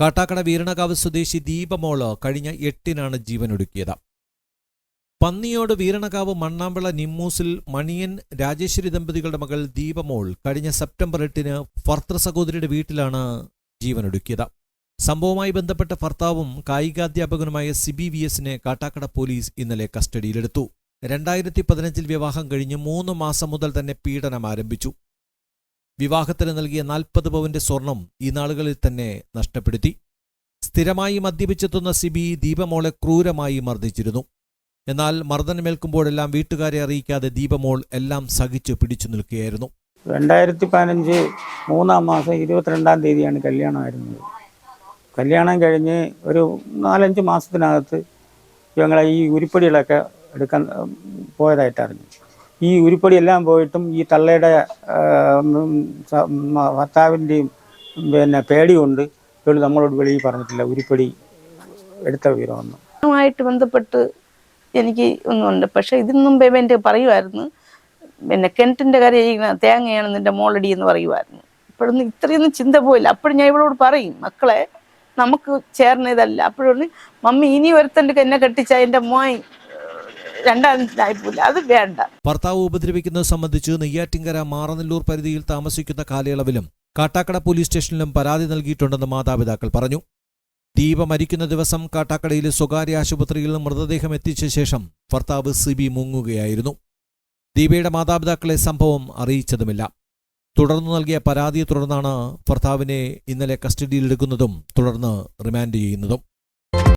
കാട്ടാക്കട വീരണകാവ് സ്വദേശി ദീപമോൾ കഴിഞ്ഞ എട്ടിനാണ് ജീവനൊടുക്കിയത്. പന്നിയോട് വീരണകാവ് മണ്ണാമ്പിള നിമ്മൂസിൽ മണിയൻ രാജേശ്വരി ദമ്പതികളുടെ മകൾ ദീപമോൾ കഴിഞ്ഞ സെപ്റ്റംബർ എട്ടിന് ഭർത്തൃ സഹോദരിയുടെ വീട്ടിലാണ് ജീവനൊടുക്കിയത്. സംഭവവുമായി ബന്ധപ്പെട്ട ഭർത്താവും കായികാധ്യാപകനുമായ സിബി വി എസിനെ കാട്ടാക്കട പോലീസ് ഇന്നലെ കസ്റ്റഡിയിലെടുത്തു. രണ്ടായിരത്തി പതിനഞ്ചിൽ വിവാഹം കഴിഞ്ഞ് മൂന്ന് മാസം മുതൽ തന്നെ പീഡനം ആരംഭിച്ചു. വിവാഹത്തിന് നൽകിയ നാൽപ്പത് പവന്റെ സ്വർണം ഈ നാളുകളിൽ തന്നെ നഷ്ടപ്പെടുത്തി. സ്ഥിരമായി മദ്യപിച്ചെത്തുന്ന സിബി ദീപമോളെ ക്രൂരമായി മർദ്ദിച്ചിരുന്നു. എന്നാൽ മർദ്ദനമേൽക്കുമ്പോഴെല്ലാം വീട്ടുകാരെ അറിയിക്കാതെ ദീപമോൾ എല്ലാം സഹിച്ചു പിടിച്ചു നിൽക്കുകയായിരുന്നു. രണ്ടായിരത്തി പതിനഞ്ച് മൂന്നാം മാസം ഇരുപത്തിരണ്ടാം തീയതിയാണ് കല്യാണമായിരുന്നത് കല്യാണം കഴിഞ്ഞ് ഒരു നാലഞ്ച് മാസത്തിനകത്ത് ഞങ്ങളെ ഈ ഉരുപ്പടികളൊക്കെ എടുക്കാൻ പോയതായിട്ട് അറിഞ്ഞു ഈ ഉരുപ്പടി എല്ലാം പോയിട്ടും ഈ തള്ളയുടെ ഭർത്താവിന്റെയും പിന്നെ പേടി ഇവൾ നമ്മളോട് വെളിയിൽ പറഞ്ഞിട്ടില്ല. ഉരുപ്പടി എടുത്ത വിവരമൊന്നും. ുമായിട്ട് ബന്ധപ്പെട്ട് എനിക്ക് ഒന്നുണ്ട്. പക്ഷെ ഇതിന്നും എന്റെ പറയുമായിരുന്നു പിന്നെ കിണറ്റിന്റെ കാര്യം തേങ്ങയാണ് നിന്റെ മോളടി എന്ന് പറയുമായിരുന്നു ഇപ്പോഴൊന്നും ഇത്രയൊന്നും ചിന്ത പോയില്ല. അപ്പോഴും ഞാൻ ഇവളോട് പറയും മക്കളെ നമുക്ക് ചേർന്ന ഇതല്ല അപ്പോഴൊന്ന് മമ്മി ഇനി ഒരുത്തന്റെ എന്നെ കെട്ടിച്ച എന്റെ മോയ് അത് വേണ്ട. ഭർത്താവ് ഉപദ്രവിക്കുന്നത് സംബന്ധിച്ച് നെയ്യാറ്റിങ്കര മാറനല്ലൂർ പരിധിയിൽ താമസിക്കുന്ന കാലയളവിലും കാട്ടാക്കട പോലീസ് സ്റ്റേഷനിലും പരാതി നൽകിയിട്ടുണ്ടെന്ന് മാതാപിതാക്കൾ പറഞ്ഞു. ദീപ മരിക്കുന്ന ദിവസം കാട്ടാക്കടയിലെ സ്വകാര്യ ആശുപത്രിയിൽ മൃതദേഹം എത്തിച്ച ശേഷം ഭർത്താവ് സിബി മുങ്ങുകയായിരുന്നു. ദീപയുടെ മാതാപിതാക്കളെ സംഭവം അറിയിച്ചതുമില്ല. തുടർന്ന് നൽകിയ പരാതിയെ തുടർന്നാണ് ഭർത്താവിനെ ഇന്നലെ കസ്റ്റഡിയിലെടുക്കുന്നതും തുടർന്ന് റിമാൻഡ് ചെയ്യുന്നതും.